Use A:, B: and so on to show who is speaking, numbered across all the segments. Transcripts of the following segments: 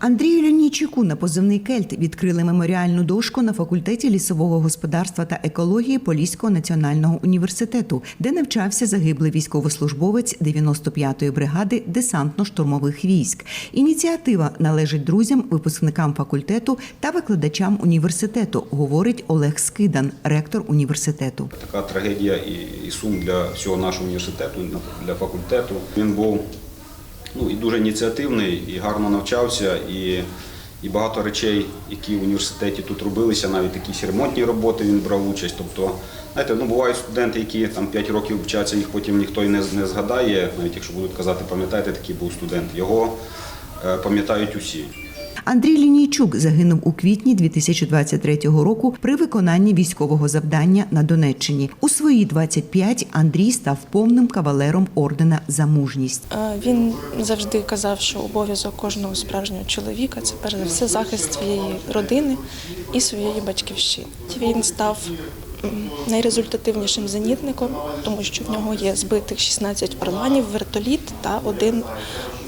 A: Андрію Лінійчуку на позивний Кельт відкрили меморіальну дошку на факультеті лісового господарства та екології Поліського національного університету, де навчався загиблий військовослужбовець 95-ї бригади десантно-штурмових військ. Ініціатива належить друзям, випускникам факультету та викладачам університету, говорить Олег Скидан, ректор університету.
B: така трагедія і, сум для всього нашого університету, для факультету. Він був дуже ініціативний, і гарно навчався, і, і багато речей, які в університеті тут робилися, навіть якісь ремонтні роботи він брав участь. Тобто, знаєте, ну бувають студенти, які там 5 років вчаться, їх потім ніхто і не, не згадає, навіть якщо будуть казати, пам'ятаєте, такий був студент. Його е, пам'ятають усі.
A: Андрій Лінійчук загинув у квітні 2023 року при виконанні військового завдання на Донеччині. У свої 25 Андрій став повним кавалером ордена за мужність.
C: Він завжди казав, що обов'язок кожного справжнього чоловіка це перш за все захист своєї родини і своєї батьківщини. Він став найрезультативнішим зенітником, тому що в нього є збитих 16 орланів, вертоліт та один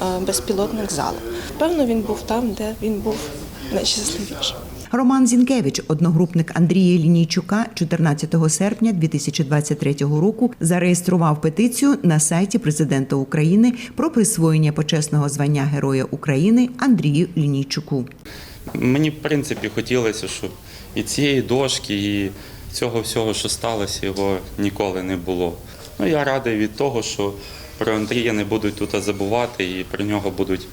C: е, безпілотник зали. Певно, він був там, де він був найщасливішим.
A: Роман Зінкевич, одногрупник Андрія Лінійчука, 14 серпня 2023 року зареєстрував петицію на сайті президента України про присвоєння почесного звання Героя України Андрію Лінійчуку.
D: Мені, в принципі, хотілося, щоб і цієї дошки, і цього всього, що сталося, його ніколи не було. Ну, я радий від того, що про Андрія не будуть тут забувати і про нього будуть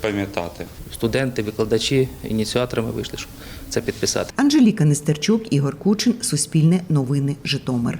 D: пам'ятати.
E: студенти, викладачі, ініціаторами вийшли, щоб це підписати.
A: Анжеліка Нестерчук, Ігор Кучин, Суспільне новини, Житомир.